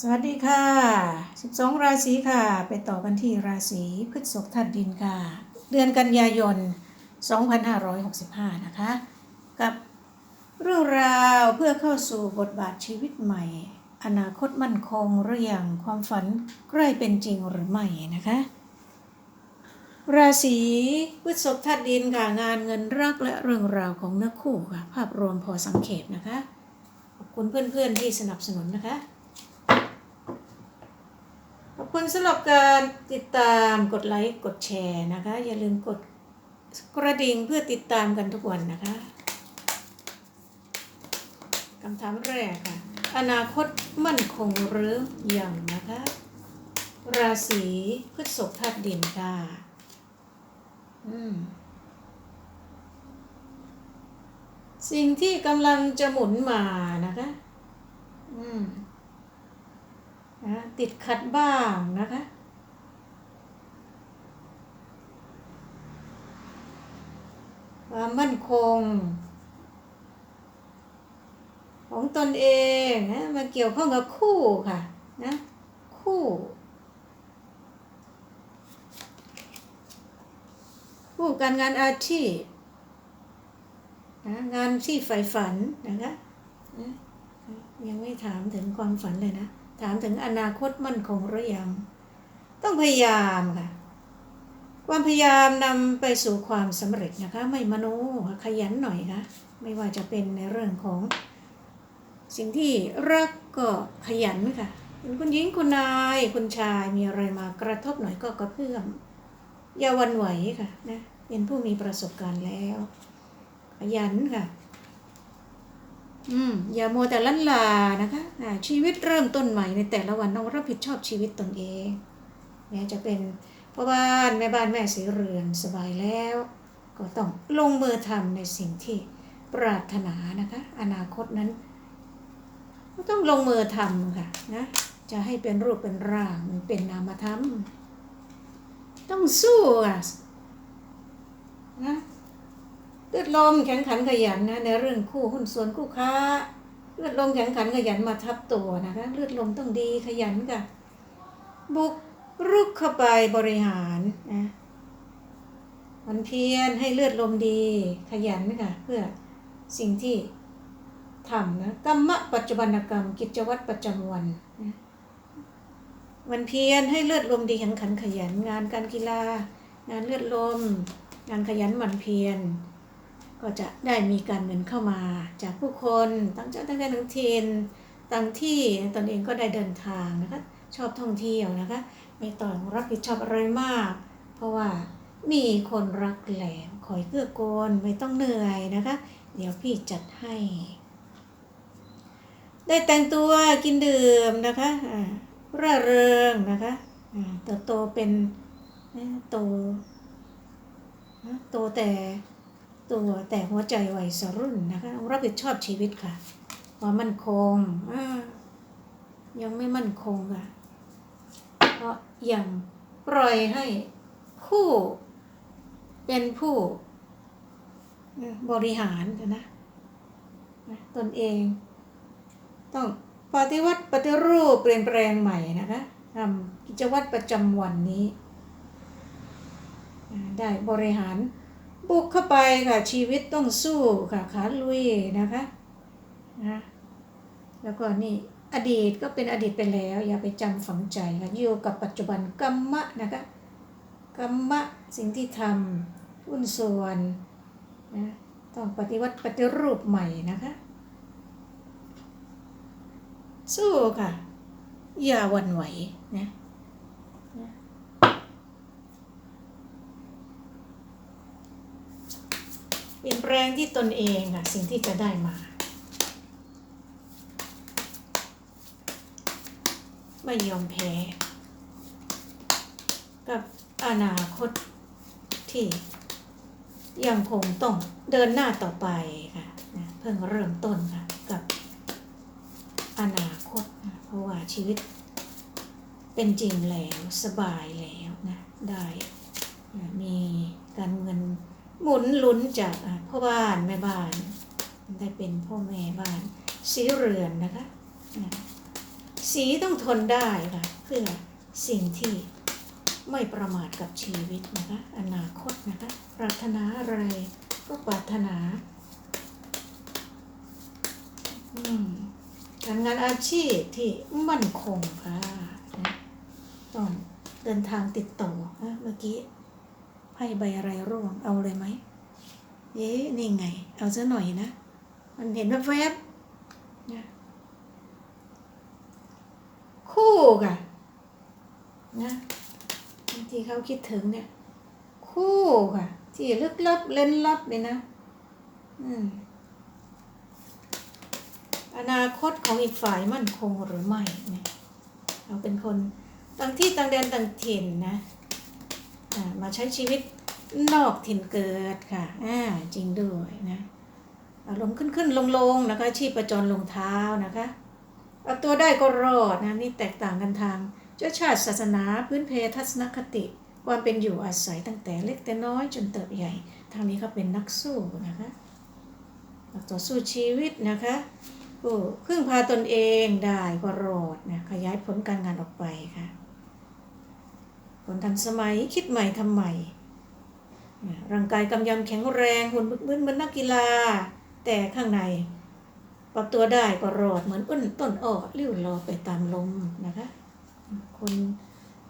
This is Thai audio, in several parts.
สวัสดีค่ะ 12 ราศีค่ะ ไปต่อกันที่ราศีพฤษภธาตุดินค่ะ เดือนกันยายน 2565 นะคะ กับเรื่องราวเพื่อเข้าสู่บทบาทชีวิตใหม่ อนาคตมั่นคงหรือยังความฝันใกล้เป็นจริงหรือไม่นะคะ ราศีพฤษภธาตุดินค่ะ งานเงินรักและเรื่องราวของเนื้อคู่ค่ะ ภาพรวมพอสังเขปนะคะ ขอบคุณเพื่อนๆที่สนับสนุนนะคะ คุณสำหรับการติดตามกดไลค์กดแชร์นะคะ อย่าลืมกดกระดิ่งเพื่อติดตามกันทุกวันนะคะคำถามแรกค่ะ อนาคตมั่นคงหรือยังนะคะ ราศีพฤษภธาตุดินค่ะอืมสิ่งที่กำลังจะหมุนมานะคะ อืม นะติดขัดบ้างนะคะ ความมั่นคง ของตนเองนะมันเกี่ยวข้องกับคู่ค่ะนะคู่คู่การงานอาชีพนะงานที่ใฝ่ฝันนะคะนะยังไม่ถามถึงความฝันเลยนะ ถามถึงอนาคตมั่นคงหรือยัง ต้องพยายามค่ะ ความพยายามนำไปสู่ความสำเร็จนะคะ ไม่มโนขยันหน่อยค่ะไม่ว่าจะเป็นในเรื่องของ สิ่งที่รักก็ขยันค่ะเป็นคุณหญิงคุณนายคุณชายมีอะไรมากระทบหน่อยก็กระเพื่อมอย่าวันไหวค่ะนะเป็นผู้มีประสบการณ์แล้ว ขยันค่ะ อืมอย่าโมวแต่ลันลานะคะอ่าชีวิตเริ่มต้นใหม่ในแต่ละวันต้องรับผิดชอบชีวิตตนเองแม้จะเป็นพ่อบ้านแม่บ้านแม่สีเรือนสบายแล้ว ก็ต้องลงมือทำในสิ่งที่ปรารถนานะคะ อนาคตนั้น ก็ต้องลงมือทำค่ะนะจะให้เป็นรูปเป็นร่างเป็นนามธรรม ต้องสู้อะนะ ลือดลมแข็งขันขยันนะในเรื่องคู่หุ้นส่วนคู่ค้าเลือดลมแข็งขันขยันมาทับตัวนะคะเลือดลมต้องดีขยันค่ะ บุกรุกเข้าไปบริหารนะมันเพียรให้เลือดลมดีขยันค่ะเพื่อสิ่งที่ทำนะกรรมปัจจุบันกรรม กิจวัตรประจำวันนะมันเพียรให้เลือดลมดีแข็งขันขยันงานการกีฬา งานเลือดลม งานขยันหมั่นเพียร ก็จะได้มีการเงินเข้ามาจากผู้คนตั้งใจตั้งใจทั้งทีนต่างที่ตนเองก็ได้เดินทางนะคะชอบท่องเที่ยวนะคะไม่ต้องรับผิดชอบอะไรมาก เพราะว่ามีคนรักแหลมคอยเกื้อกูลไม่ต้องเหนื่อยนะคะ เดี๋ยวพี่จัดให้ ได้แต่งตัวกินดื่มนะคะร่าเริงนะคะอ่าเติบโตเป็นโตโตแต่ ตัวแต่หัวใจวัยสรุ่นนะคะรับผิดชอบชีวิตค่ะความมั่นคงยังไม่มั่นคงค่ะ เพราะยังปล่อยให้คู่เป็นผู้บริหารนะนะ ตนเอง ต้องปฏิวัติปฏิรูปเปลี่ยนแปลงใหม่นะคะทำกิจวัตรประจำวันนี้ ได้บริหาร บุกเข้าไปค่ะ ชีวิตต้องสู้ค่ะขาลุยนะคะนะแล้วก็นี่อดีตก็เป็นอดีตไปแล้ว อย่าไปจำฝังใจค่ะอยู่กับปัจจุบันกรรมะนะคะกรรมะสิ่งที่ทำหุ้นส่วนนะต้องปฏิวัติปฏิรูปใหม่นะคะ สู้ค่ะ อย่าหวันไหวนะเป ลี่ยนแปลงที่ตนเองค่ะสิ่งที่จะได้มา ไม่ยอมแพ้ กับอนาคตที่ยังคงต้องเดินหน้าต่อไปค่ะนะเพิ่งเริ่มต้นค่ะกับอนาคตนะเพราะว่าชีวิตเป็นจริงแล้วสบายแล้วนะได้มีการเงิน หมุนลุ้นจากพ่อบ้านแม่บ้านได้เป็นพ่อแม่บ้าน สีเรือนนะคะสีต้องทนได้ค่ะเพื่อสิ่งที่ไม่ประมาทกับชีวิตนะคะ อนาคตนะคะ ปรารถนาอะไรก็ปรารถนาการงานอาชีพที่มั่นคงค่ะต้องเดินทางติดต่อเมื่อกี้ ไพ่ใบอะไรร่วงเอาเลยไหมเอ๊ะนี่ไง เอาซะหน่อยนะ มันเห็นแวบๆนะคู่กันนะที่เขาคิดถึงเนี่ย คู่ค่ะที่ลึกลับเล่นลับเลยนะ อืมอนาคตของอีกฝ่ายมั่นคงหรือไม่เนี่ยเราเป็นคนต่างที่ต่างแดนต่างถิ่นนะ มาใช้ชีวิตนอกถิ่นเกิดค่ะอ่าจริงด้วยนะอารมณ์ขึ้นขึ้นลงลงนะคะชีพประจรลงเท้านะคะเอาตัวได้ก็รอดนะนี่แตกต่างกันทางเชื้อชาติศาสนาพื้นเพทัศนคติ ความเป็นอยู่อาศัยตั้งแต่เล็กแต่น้อยจนเติบใหญ่ ทางนี้เขาเป็นนักสู้นะคะนักต่อสู้ชีวิตนะคะผู้พึ่งพาตนเองได้ก็รอดนะขยายผลการงานออกไปค่ะ คนทันสมัยคิดใหม่ทำใหม่ ร่างกายกำยำแข็งแรงหุ่นบึกบึนเหมือนนักกีฬา แต่ข้างในปรับตัวได้ก็รอดเหมือนอ้นต้นอ้อลิ้วรอไปตามลมนะคะ คน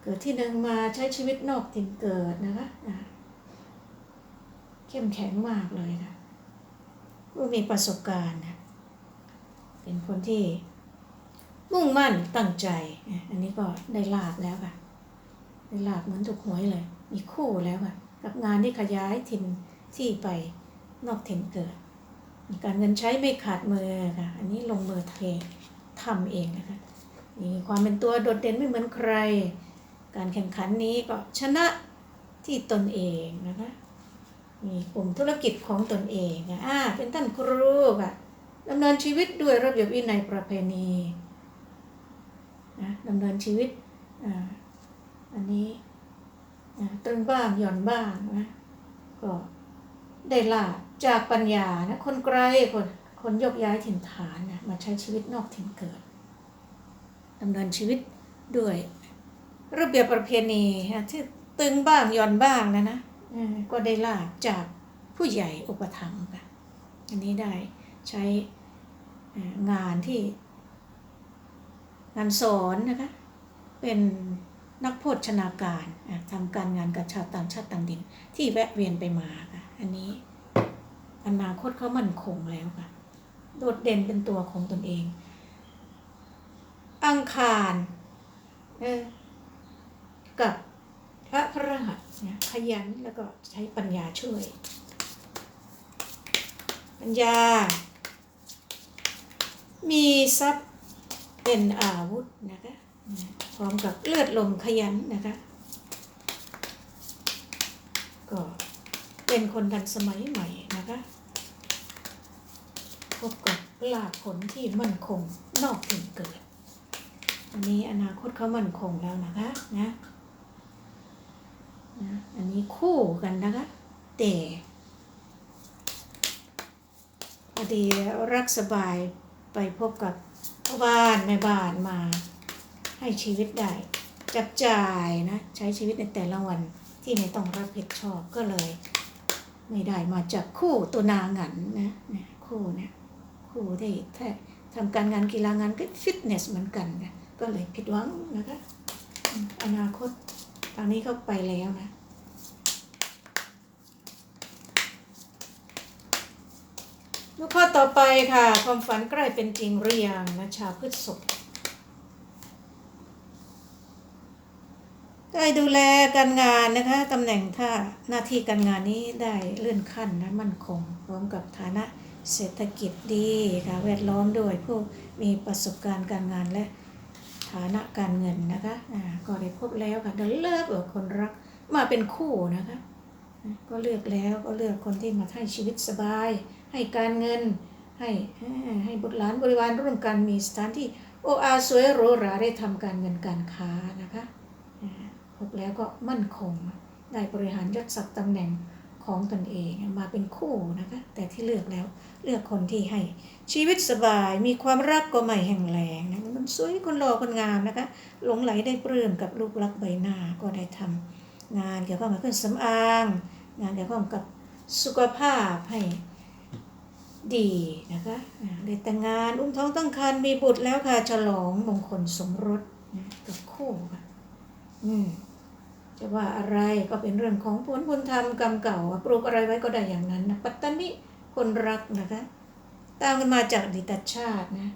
เกิดที่หนึ่งมาใช้ชีวิตนอกถิ่นเกิดนะคะเข้มแข็งมากเลยค่ะผู้มีประสบการณ์นะเป็นคนที่มุ่งมั่นตั้งใจ อันนี้ก็ได้ลาบแล้วค่ะ ได้ลาบเหมือนถูกหวยเลยมีคู่แล้วค่ะกับงานที่ขยายถิ่นที่ไปนอกถิ่นเกิดมีการเงินใช้ไม่ขาดมือค่ะ อันนี้ลงมือเททำเองนะคะมีความเป็นตัวโดดเด่นไม่เหมือนใคร การแข่งขันนี้ก็ชนะที่ตนเองนะคะ มีกลุ่มธุรกิจของตนเองอะอ่าเป็นท่านครูค่ะดำเนินชีวิตด้วยระเบียบวินัยประเพณีนะดำเนินชีวิตอ่า อันนี้นะตรึงบ้างหย่อนบ้างนะก็ได้ลาจากปัญญานะคนไกลคนคนยกย้ายถิ่นฐานนะมาใช้ชีวิตนอกถิ่นเกิดดำเนินชีวิตด้วยระเบียบประเพณีนะที่ตึงบ้างหย่อนบ้างนะนะก็ได้ลาจากผู้ใหญ่อุปถัมภ์ค่ะอันนี้ได้ใช้งานที่งานสอนนะคะเป็น นักโภชนาการทำการงานกับชาวต่างชาติต่างดิน ที่แวะเวียนไปมาค่ะ อันนี้อนาคตเขามั่นคงแล้วค่ะ โดดเด่นเป็นตัวของตนเอง อังคารเออกับพระพระหัสเนี่ยขยันแล้วก็ใช้ปัญญาช่วย ปัญญา มีทรัพย์เป็นอาวุธนะคะ พร้อมกับเลือดลมขยันนะคะ ก็เป็นคนทันสมัยใหม่นะคะพบกับลาผลที่มั่นคงนอกถิ่นเกิด อันนี้อนาคตเขามั่นคงแล้วนะคะนะนะอันนี้คู่กันนะคะ แต่พอดีรักสบายไปพบกับพ่อบ้านแม่บ้านมา ให้ชีวิตได้ จับจ่ายนะใช้ชีวิตในแต่ละวันที่ไม่ต้องรับผิดชอบก็เลย ไม่ได้มาจากคู่ตัวนางหันนะนคู่เนี่ยคู่ที่แท้ทำการงานกีฬางานก็ฟิตเนสเหมือนกันนะก็เลยผิดหวังนะคะอนาคตทางนี้เขาไปแล้วนะลูกข้อต่อไปค่ะ ความฝันใกล้เป็นจริงหรือยังนะชาวพฤษภ ได้ดูแลการงานนะคะตำแหน่งถ้าหน้าที่การงานนี้ได้เลื่อนขั้นนะมั่นคงพร้อมกับฐานะเศรษฐกิจดีค่ะแวดล้อมด้วยผู้มีประสบการณ์การงานและฐานะการเงินนะคะอ่าก็ได้พบแล้วค่ะเดินเลิกกับคนรักมาเป็นคู่นะคะก็เลือกแล้วก็เลือกคนที่มาให้ชีวิตสบาย ให้การเงินให้ให้ให้บุตรหลานบริวารร่วมกันมีสถานที่โออาสวยหรูหราได้ทำการเงินการค้านะคะ อ่าพบแล้วก็มั่นคง ได้บริหารยศศักดิ์ตำแหน่งของตนเองมาเป็นคู่นะคะ แต่ที่เลือกแล้วเลือกคนที่ให้ชีวิตสบายมีความรักก็ไม่แห่งแรงนะมันสวยคนหล่อคนงามนะคะหลงไหลได้ปลื้มกับรูปลักษณ์ใบหน้าก็ได้ทำงานเกี่ยวข้องกับเครื่องสำอาง งานเกี่ยวข้องกับสุขภาพให้ดีนะคะได้แต่งงานอุ้มท้องตั้งครรภ์มีบุตรแล้วค่ะฉลองมงคลสมรสกับคู่ค่ะอืม จะว่าอะไรก็เป็นเรื่องของผลบุญธรรมกรรมเก่าปลูกอะไรไว้ก็ได้อย่างนั้นนะปัตตานิคนรักนะคะตามกันมาจากดีตชาตินะ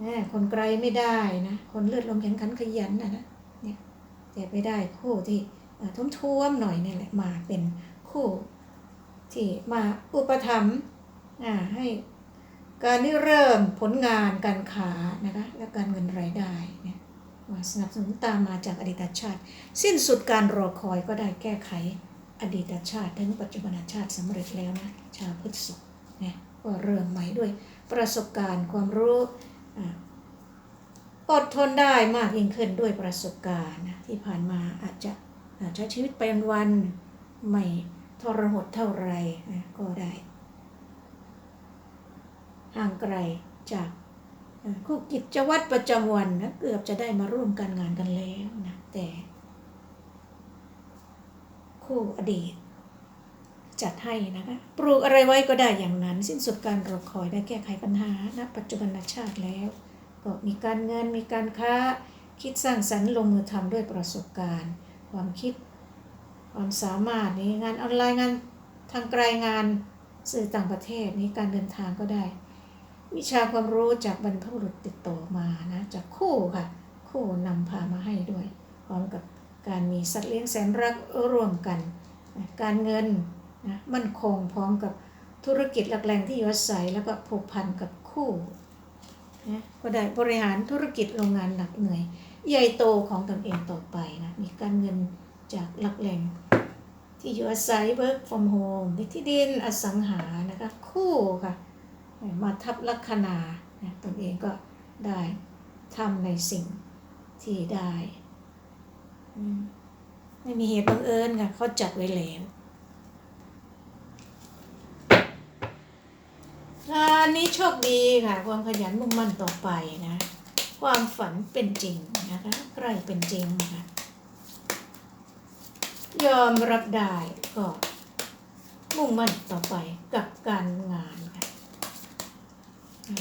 เนี่คนไกลไม่ได้นะ คนเลือดลมแข็งขันขยันนะนะเนี่ยแต่ไปได้คู่ที่เอ่อทุ่มท่วมหน่อยนี่แหละมาเป็นคู่ที่มาอุปถัมภ์อ่าให้การนี่เริ่มผลงานการค้านะคะและการเงินรายได้เนี่ย สนับสนุนตามมาจากอดีตชาติ สิ้นสุดการรอคอยก็ได้แก้ไขอดีตชาติถึงปัจจุบันชาติสำเร็จแล้วนะชาวพฤษภเนี่ยก็เริ่มใหม่ด้วยประสบการณ์ความรู้อดทนได้มากยิ่งขึ้นด้วยประสบการณ์นะที่ผ่านมาอาจจะใช้ชีวิตไปวันไม่ทรหดเท่าไรนะก็ได้ห่างไกลจาก เอ่อคู่กิจวัตรประจำวันนะเกือบจะได้มาร่วมกันงานกันแล้วนะแต่คู่อดีต จัดให้นะคะปลูกอะไรไว้ก็ได้อย่างนั้น สิ้นสุดการรอคอยได้แก้ไขปัญหาณปัจจุบันชาติแล้ว ก็มีการเงินมีการค้า คิดสร้างสรรค์ลงมือทำด้วยประสบการณ์ ความคิด ความสามารถนี้งานออนไลน์งานทางไกลงานสื่อต่างประเทศนี้การเดินทางก็ได้ วิชาความรู้จากบรรพบุรุษติดต่อมานะจากคู่ค่ะ คู่นำพามาให้ด้วย พร้อมกับการมีสัตว์เลี้ยงแสนรักร่วมกันนะการเงินนะมั่นคงพร้อมกับธุรกิจหลักแหล่งที่อยู่อาศัยแล้วก็ผูกพันกับคู่นะก็ได้บริหารธุรกิจโรงงานหนักเหนื่อย ใหญ่โตของตนเองต่อไปนะมีการเงินจากหลักแหล่งที่อยู่อาศัย work from home ในที่ดินอสังหานะคะคู่ค่ะ มาทับลัคนาตนเองก็ได้ทำในสิ่งที่ได้ไม่มีเหตุบังเอิญค่ะเขาจัดไว้แล้วงานนี้โชคดีค่ะ ความขยันมุ่งมั่นต่อไปนะ ความฝันเป็นจริงนะคะใกล้เป็นจริงค่ะยอมรับได้ก็มุ่งมั่นต่อไปกับการงาน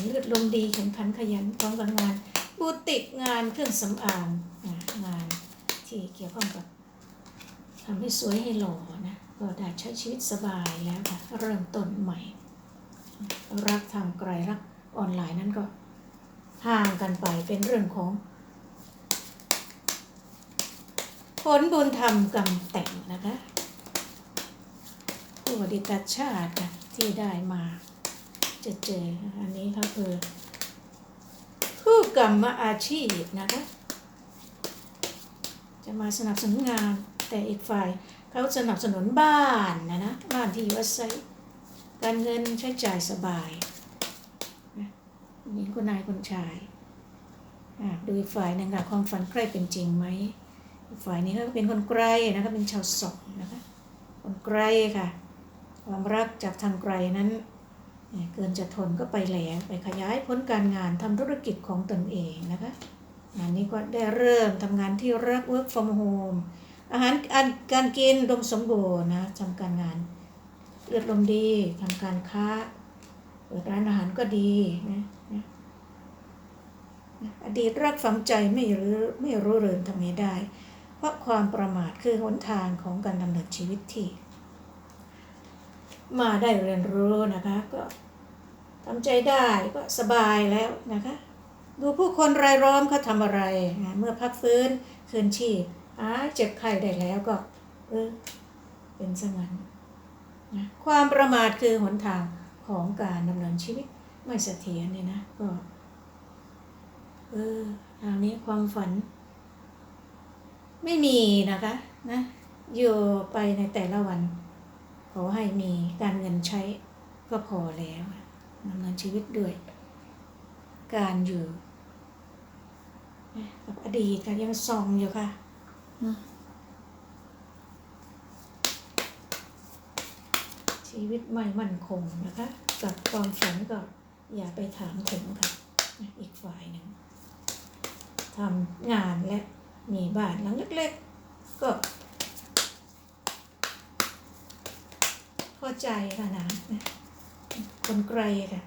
เลือดลมดีแข็งขันขยันพร้อมกับงานบูติกงานเครื่องสำอางงานที่เกี่ยวข้องกับทำให้สวยให้หล่อนะก็ได้ใช้ชีวิตสบายแล้วค่ะเริ่มต้นใหม่ รักทางไกลรักออนไลน์นั้นก็ห่างกันไปเป็นเรื่องของ ผลบุญธรรมกรรมแต่งนะคะผู้ดิตชาติที่ได้มา จะเจออันนี้ก็คือผู้กรรมอาชีพนะคะ จะมาสนับสนุนงาน แต่อีกฝ่ายเขาสนับสนุนบ้านนะนะบ้านที่อยู่อาศัยการเงินใช้จ่ายสบายนะหญิงคนนายคนชายดูอีกฝ่ายหนึ่งค่ะความฝันใกล้เป็นจริงไหมอีกฝ่ายนี้ก็เป็นคนไกลนะคะเป็นชาวสองนะคะคนไกลค่ะ ความรักจากทางไกลนั้น เกินจะทนก็ไปแล้วไปขยายพ้นการงานทำธุรกิจของตนเองนะคะงานนี้ก็ได้เริ่มทำงานที่รัก work from home อาหารการการกินดมสมบูรณ์นะทำการงานเลือดลมดีทำการค้าเปิดร้านอาหารก็ดีนะนะอดีตรักฝังใจไม่รู้ไม่รู้เริงทำไงได้ เพราะความประมาทคือหนทางของการดำเนินชีวิตที่ มาได้เรียนรู้นะคะก็ ทำใจได้ก็สบายแล้วนะคะ ดูผู้คนรายล้อมเขาทำอะไรนะเมื่อพักฟื้นคืนชีพหายเจ็บไข้ได้แล้วก็ เออ เป็นสงันนะความประมาทคือหนทางของการดำเนินชีวิตไม่เสถียรเนี่ยนะก็เออทางนี้ความฝัน ไม่มีนะคะนะอยู่ไปในแต่ละวัน ขอให้มีการเงินใช้ก็พอแล้ว ดำเนินชีวิตด้วย การอยู่กับอดีตค่ะยังส่องอยู่ค่ะชีวิตไม่มั่นคงนะคะกับความฝันก็อย่าไปถามถึงค่ะ อีกฝ่ายหนึ่งทำงานและมีบ้านหลังเล็กๆ ก็พอใจค่ะนะ คนไกลค่ะ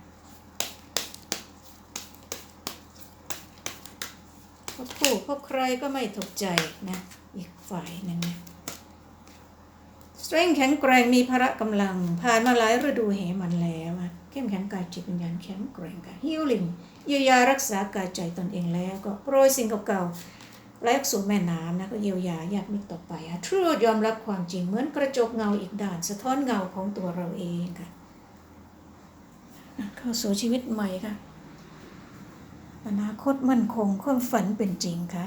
พบผู้พบใครก็ไม่ถูกใจนะ อีกฝ่ายหนึ่งนะสตรงแข็งแกร่งมีพละกำลัง ผ่านมาหลายฤดูเหมันแล้วเข้มแข็งกายจิตวิญญาณแข็งแกร่งค่ะฮิลลิงเยียวยารักษากายใจตนเองแล้ว ก็โปรยสิ่งเก่าๆไหลกสู่แม่น้ำนะก็เยียวยาญาติมิตรต่อไปอะทรูดยอมรับความจริงเหมือนกระจกเงาอีกด้าน สะท้อนเงาของตัวเราเองค่ะ เข้าสู่ชีวิตใหม่ค่ะ อนาคตมั่นคงความฝันเป็นจริงค่ะ